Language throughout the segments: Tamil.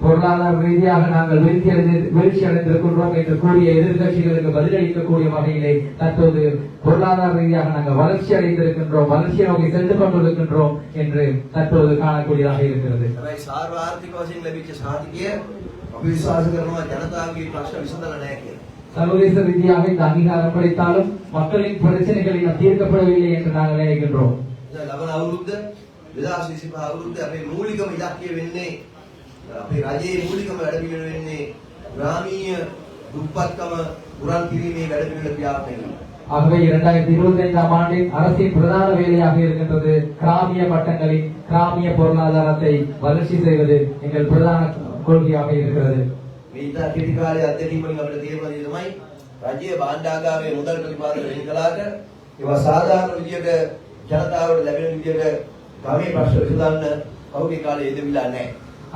பொருளாதார ரீதியாக நாங்கள் வீழ்ச்சி அடைந்து வீழ்ச்சி அடைந்திருக்கின்றோம் என்று கூறிய எதிர்கட்சிகளுக்கு பதிலளிக்கக்கூடிய வகையிலே தற்போது பொருளாதார ரீதியாக நாங்கள் வளர்ச்சி அடைந்திருக்கின்றோம் வளர்ச்சியை நோக்கி சென்று கொண்டிருக்கின்றோம் என்று தற்போது காணக்கூடியதாக இருக்கிறது හැබැයි සාර්වාර්ථික වශයෙන් ලැබිච්ච සාතිකය අපි විශ්වාස කරනවා ජනතාවගේ ප්‍රශ්න විසඳලා නැහැ කියලා. சர்வதேச ரீதியாக இந்த அங்கீகாரம் கிடைத்தாலும் மக்களின் பிரச்சனைகள் இன்னும் தீர்க்கப்படவில்லை என்று நாங்கள் நினைக்கின்றோம் දැන් ලබන අවුරුද්ද 2025 අවුරුද්ද අපේ මූලිකම ඉලක්කය වෙන්නේ අපේ රජයේ මූලිකම වැඩපිළිවෙල වෙන්නේ ග්‍රාමීය දුප්පත්කම උරන් කිරීමේ වැඩපිළිවෙල ක්‍රියාත්මක කිරීම. ஆகவே இரண்டாயிரத்தி இருபத்தி ஐந்தாம் ஆண்டின் அரசின் பிரதான வேலையாக இருக்கின்றது கிராமிய மட்டங்களில் கிராமிய பொருளாதாரத்தை வளர்ச்சி செய்வது எங்கள் பிரதான கொள்கையாக இருக்கிறது මේ ඉතා කෙටි කාලේ අත්දැකීම් වලින් අපිට තේරුම් ගන්න තමයි රජයේ භාණ්ඩාගාරයේ මුදල් ප්‍රතිපාදන වෙන් කළාට ඒවා සාධාරණ විදියට ජනතාවට ලැබෙන විදියට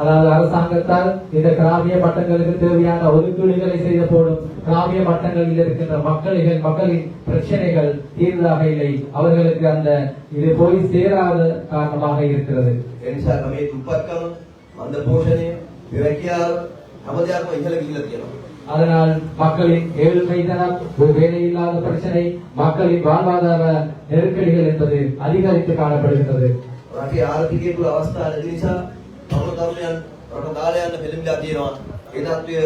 அதாவது அரசாங்கத்தால் இந்த கிராமிய பட்டங்களுக்கு தேவையான ஒதுக்கீடுகளை செய்த போதும் கிராமிய பட்டங்களில் இருக்கின்ற மக்களின் மக்களின் பிரச்சனைகள் தீர்வாக இல்லை. அவர்களுக்கு அந்த இது போய் சேராத காரணமாக இருக்கிறது. துப்பக்கம் அந்த போஷனே இறக்கியால் நமது இல்லத்தியனம் அதனால் மக்களின் ஏழ்மைதனம் வேலையில்லாத பிரச்சனை மக்களின் வாழ்வாதார நெருக்கடிகள் என்பது அதிகரித்து காணப்படுகின்றது. ஆரோக்கிய அவஸ்தா තුළ අවස්ථා නැති නිසා තරුණ තරුණයන් රට දාලා යන්න පෙළඹිලා තියෙනවා. ඒ තත්ත්වය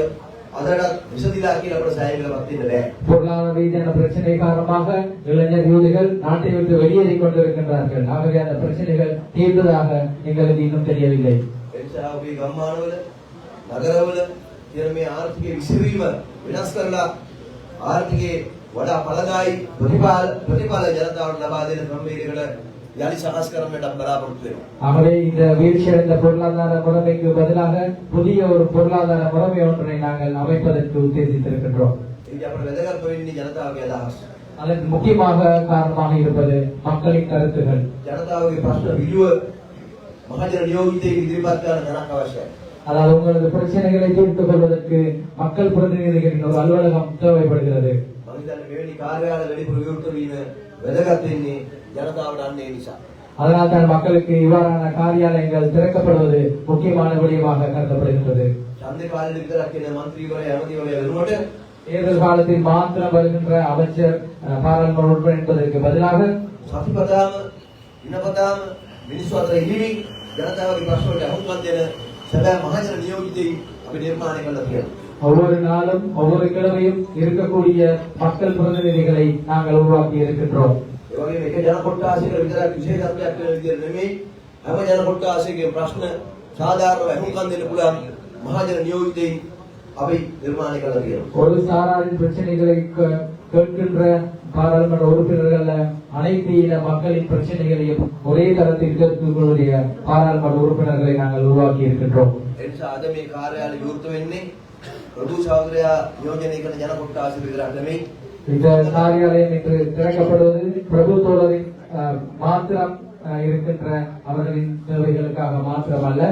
අදටත් විසඳිලා කියලා අපිට සෑහීමකටපත් වෙන්න බෑ. பொருளாதார ரீதியான பிரச்சனை காரணமாக இளைஞர் யூதிகள் நாட்டை விட்டு வெளியேறிக் கொண்டிருக்கின்றார்கள் ஆகவே அந்த பிரச்சனைகள் தீர்ந்ததாக எங்களுக்கு இன்னும் தெரியவில்லை ඒ නිසා අපේ ගම්මානවල නගරවල තියෙන මේ ආර්ථිකයේ විසිරීම වෙනස් කරලා ආර්ථිකයේ වඩා ඵලදායි ප්‍රතිඵල ප්‍රතිඵල ජනතාවට ලබා දෙන ක්‍රමවේදයකට யாழி சகாஸ்கரம் இடம் பராமரிப்பேன் ஆகவே இந்த வீழ்ச்சியடைந்த பொருளாதார முறைமைக்கு பதிலாக புதிய ஒரு பொருளாதார முறைமை ஒன்றை நாங்கள் அமைப்பதற்கு உத்தேசித்திருக்கின்றோம். அதற்கு முக்கியமாக காரணமாக இருப்பது மக்களின் கருத்துகள். ஜனதாவுக்கு பிரச்சனை வியூ மகாஜன நியோகித்தை எதிர்பார்க்காத அதாவது உங்களது பிரச்சனைகளை தீர்த்துக் கொள்வதற்கு மக்கள் பிரதிநிதிகளின் ஒரு அலுவலகம் தேவைப்படுகிறது. மனிதன் வேண்டி கார்கால வெளிப்புற வியூட்டு வெதகத்தின் அதனால் தான் மக்களுக்கு இவ்வாறான காரியாலயங்கள் திறக்கப்படுவது முக்கியமான விடயமாக கருதப்படுகின்றது. தேர்தல் காலத்தில் மாத்திரம் வருகின்ற அமைச்சர் பாராளுமன்ற என்பதற்கு பதிலாக சத்திபதாம் ඉනපතාම මිනිස්සු අතර ඉලිවි ජනතාවගේ ප්‍රශ්න වලට අහුම්කම් දෙන සැබෑ මහජන නියෝජිතයින් ஒவ்வொரு நாளும் ஒவ்வொரு கிழமையும் இருக்கக்கூடிய மக்கள் பிரதிநிதிகளை நாங்கள் உருவாக்கி இருக்கின்றோம். ඒ වගේම එක ජන කොට්ටාසයක විතරක් විශේෂත්වයක් වෙන විදිහට නෙමෙයි හැම ජන කොට්ටාසයකගේ ප්‍රශ්න සාධාරණව අහුම්කම් දෙන්න පුළුවන් මහජන නියෝජිතයින් අපි නිර්මාණය කළා කියලා. ஒரு சாராரின் பிரச்சனைகளை கே- கேட்கின்ற பாராளுமன்ற உறுப்பினர்கள் அனைத்து இன மக்களின் பிரச்சனைகளையும் ஒரே தரத்தில் கேட்கக்கூடிய பாராளுமன்ற உறுப்பினர்களை நாங்கள் உருவாக்கி இருக்கின்றோம் ඒ නිසා අද මේ කාර්යාලය විවෘත වෙන්නේ ප්‍රභු සහෝදරයා නියෝජනය කරන ජන කොට්ටාසය විතරක් නෙමෙයි இந்த காரியாலயம் இன்று திறக்கப்படுவது பிரபு தோழரின் அஹ், மாத்திரம் அஹ், இருக்கின்ற அவர்களின் தேவைகளுக்காக மாத்திரமல்ல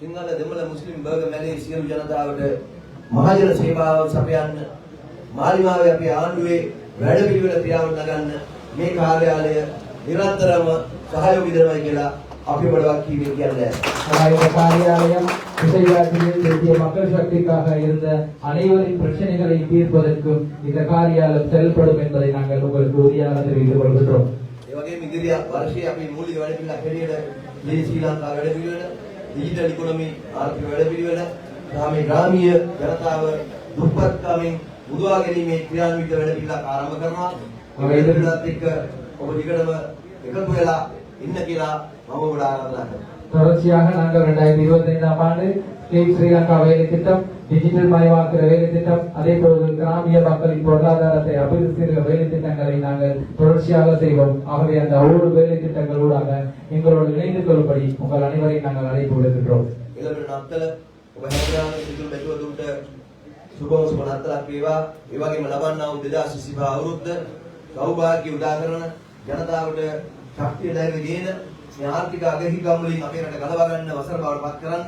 සිංහල දෙමළ මුස්ලිම් බර්ග මැලේ සියලු ජනතාවට මහජන සේවාව සපයන්න මාලිමාවේ අපේ ආණ්ඩුවේ වැඩපිළිවෙල ක්‍රියාවට නගන්න මේ කාර්යාලය නිරන්තරම සහයෝගී දෙනවා කියලා අපි බඩවක් කීවේ කියන්නේ. ஆனால் இந்த காரியாலயம் இசைவாட்டியில் தேசிய மக்கள் சக்திக்காக இருந்த அனைவரின் பிரச்சனைகளை தீர்ப்பதற்கும் இந்த காரியாலயம் செயல்படும் என்பதை நாங்கள் உங்களுக்கு உறுதியாக தெரிவித்துக் கொள்கின்றோம் ඒ වගේම ඉදිරි වර්ෂයේ අපි මූලික වැඩපිළිවෙලක් හැටියට මේ ශ්‍රී ලංකා වැඩපිළිවෙල, ඩිජිටල් ඉකොනොමි ආර්ථික වැඩපිළිවෙල, ග්‍රාමීය ග්‍රාමීය ජනතාව දුප්පත්කමින් මුදවා ගැනීමේ ක්‍රියාන්විත වැඩපිළිවෙලක් ආරම්භ කරනවා. මේ වැඩපිළිවෙලත් එක්ක ඔබ දිගටම එකතු වෙලා ඉන්න කියලා මම ඔබට ආරාධනා කරනවා. தொடர்ச்சியாக நாங்கள் இரண்டாயிரத்தி இருபத்தி ஐந்தாம் ஆண்டு ஸ்டேட் ஸ்ரீலங்கா வேலை திட்டம் டிஜிட்டல் மயமாக்குற வேலை திட்டம் அதே போல கிராமிய மக்களின் பொருளாதாரத்தை அபிவிருத்தி செய்கிற வேலை திட்டங்களை நாங்கள் தொடர்ச்சியாக செய்வோம் ஆகவே அந்த ஒவ்வொரு வேலை திட்டங்களூடாக எங்களோடு இணைந்து கொள்ளும்படி உங்கள் அனைவரையும் நாங்கள் அழைப்பு விடுகின்றோம் ඊළඟට නත්තල ඔබ හැමදාම සිතුල් බැලුවදුන්ට සුබව සුබ නත්තලක් වේවා. ඒ වගේම ලබන්නා වූ 2025 අවුරුද්ද සෞභාග්‍ය උදා කරන ජනතාවට ශක්තිය ධෛර්ය දෙන මේ ආර්ථික අගහිගම් වලින් අපේ රට ගලවා ගන්න වසර බවට පත් කරන්න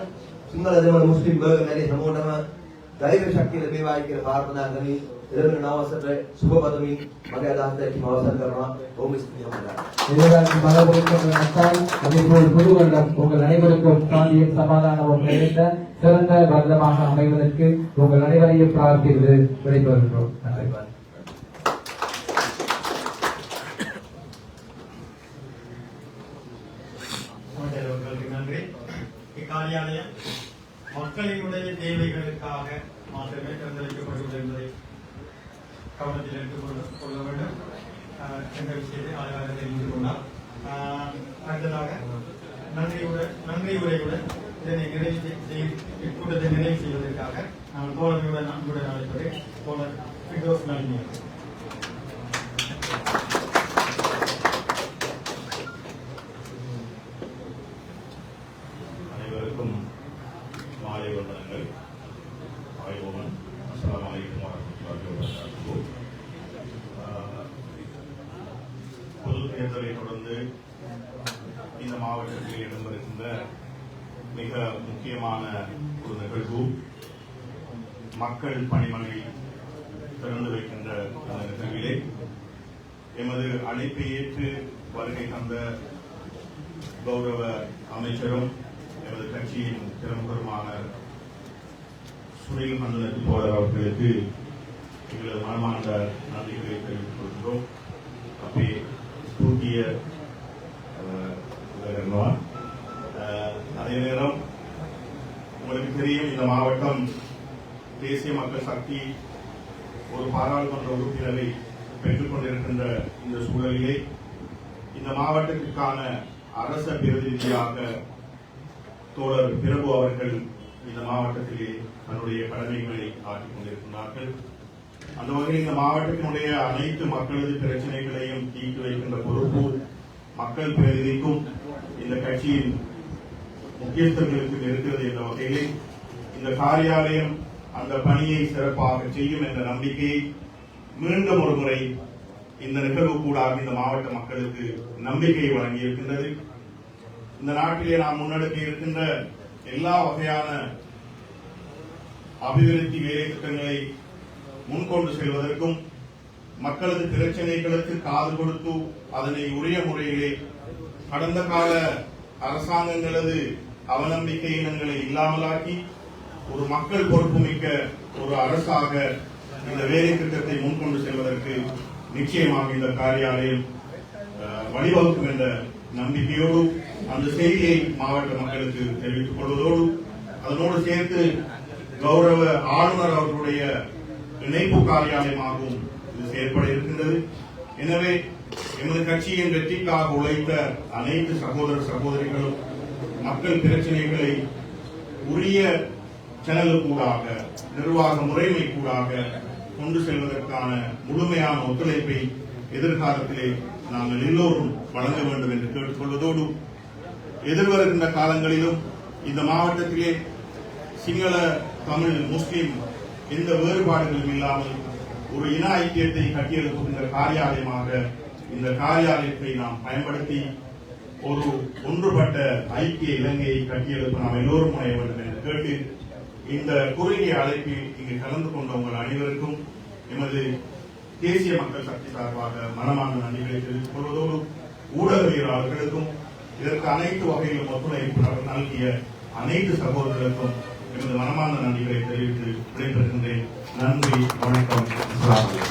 සිංහල දෙමළ මුස්ලිම් බර්ග මැලේ හැමෝටම ධෛර්ය ශක්තිය ලැබේවායි කියලා ප්‍රාර්ථනා කරමි. එළවෙන නවසට සුබ පතමින් මගේ අදහස් දැක්වීම අවසන් කරනවා. ඕම ස්තුතියි හැමදාම. எதிர்காலத்தில் மழை பொழிக்கும் நட்டால் அதே போல் புது வருடம் உங்கள் அனைவருக்கும் சாந்தியும் சமாதானமும் நிறைந்த சிறந்த வருடமாக அமைவதற்கு உங்கள் அனைவரையும் பிரார்த்தித்து விடைபெறுகிறோம் நன்றி காரியாலயம் மக்களினுடைய தேவைகளுக்காக மாத்திரமே தேர்ந்தெடுக்கப்பட்டுள்ளது என்பதை கவனத்தில் எடுத்துக் கொள்ள- வேண்டும். என்ற விஷயத்தை ஆய்வாளர் தெரிந்து கொண்டார். அடுத்ததாக நன்றியுடன் நன்றி உரையுடன் இதனை நிறைவு செய்- இக்கூட்டத்தை நிறைவு செய்வதற்காக நான் தோழமையுடன் அன்புடன் அழைப்பது தோழர் ஃபிர்தோஸ் நளினி அவர்கள். அனைவருக்கும் மாலை வந்தனங்கள் அஸ்லாம் வலைக்கம் வரமத்துல்லாஹி பொது தேர்தலை தொடர்ந்து இந்த மாவட்டத்தில் இடம்பெறுகின்ற மிக முக்கியமான ஒரு நிகழ்வு மக்கள் பணிமனை திறந்து வைக்கின்ற நிகழ்விலே எமது அழைப்பை ஏற்று வருகை தந்த கௌரவ அமைச்சரும் எமது கட்சியின் பிரமுகருமான சுனில் மண்டலத்து தோழர் அவர்களுக்கு எங்களது மனமார்ந்த நன்றிகளை தெரிவித்துக் கொள்கிறோம். அப்பே கூட்டிய அதே நேரம் உங்களுக்கு தெரியும் இந்த மாவட்டம் தேசிய மக்கள் சக்தி ஒரு பாராளுமன்ற உறுப்பினரை பெற்றுக் கொண்டிருக்கின்ற இந்த சூழலிலே இந்த மாவட்டத்திற்கான அரச பிரதிநிதியாக தோழர் பிரபு அவர்கள் இந்த மாவட்டத்திலே தன்னுடைய கடமைகளை ஆற்றிக் கொண்டிருக்கிறார்கள் அந்த வகையில் இந்த மாவட்டத்தினுடைய அனைத்து மக்களது பிரச்சனைகளையும் தீர்த்து வைக்கின்ற பொறுப்பு மக்கள் பிரதிநிதிக்கும் இந்த கட்சியின் முக்கியஸ்தர்களுக்கு இருக்கிறது என்ற வகையிலே இந்த காரியாலயம் அந்த பணியை சிறப்பாக செய்யும் என்ற நம்பிக்கையை மீண்டும் ஒரு முறை இந்த நிகழ்வு கூடாக இந்த மாவட்ட மக்களுக்கு நம்பிக்கை வழங்கி இருக்கின்றது இந்த நாட்டிலே நாம் முன்னெடுக்க இருக்கின்ற எல்லா வகையான அபிவிருத்தி வேலை திட்டங்களை முன்கொண்டு செல்வதற்கும் மக்களது பிரச்சனைகளுக்கு காது கொடுத்து அதனை உரிய முறையிலே கடந்த கால அரசாங்கங்களது அவநம்பிக்கை இனங்களை இல்லாமலாக்கி ஒரு மக்கள் பொறுப்புமிக்க ஒரு அரசாக இந்த வேலை திட்டத்தை முன்கொண்டு செல்வதற்கு நிச்சயமாக இந்த காரியாலயம் வழிவகுக்கும் என்ற நம்பிக்கையோடு அந்த செய்தியை மாவட்ட மக்களுக்கு தெரிவித்துக் கொள்வதோடு அதனோடு சேர்த்து கௌரவ ஆளுநர் அவர்களுடைய இணைப்பு காரியாலயமாகவும் இது செயற்பட இருக்கின்றது. எனவே எமது கட்சியின் வெற்றிக்காக உழைத்த அனைத்து சகோதர சகோதரிகளும் மக்கள் பிரச்சனைகளை உரிய சேனலுக்கூடாக நிர்வாக முறைமை கூடாக கொண்டு செல்வதற்கான முழுமையான ஒத்துழைப்பை எதிர்காலத்திலே நாங்கள் எல்லோரும் வழங்க வேண்டும் என்று கேட்டுக்கொள்வதோடு எதிர்வருகின்ற காலங்களிலும் இந்த மாவட்டத்திலே சிங்கள தமிழ் முஸ்லீம் எந்த வேறுபாடுகளும் இல்லாமல் ஒரு இன ஐக்கியத்தை கட்டியெழுப்புகின்ற காரியாலயமாக இந்த காரியாலயத்தை நாம் பயன்படுத்தி ஒரு ஒன்றுபட்ட ஐக்கிய இலங்கையை கட்டியெழுப்ப நாம் எல்லோரும் முனைய வேண்டும் என்று கேட்டு இந்த குறுகிய அழைப்பில் இங்கு கலந்து கொண்ட உங்கள் அனைவருக்கும் எமது தேசிய மக்கள் சக்தி சார்பாக மனமான நன்றிகளை தெரிவித்துக் கொள்வதோடு ஊடகவியலாளர்களுக்கும் இதற்கு அனைத்து வகையிலும் ஒத்துழைப்பு நல்கிய அனைத்து சகோதரர்களுக்கும் எனது மனமார்ந்த நன்றிகளை தெரிவித்து விடைபெறுகின்றேன் நன்றி வணக்கம் அஸ்ஸலாமு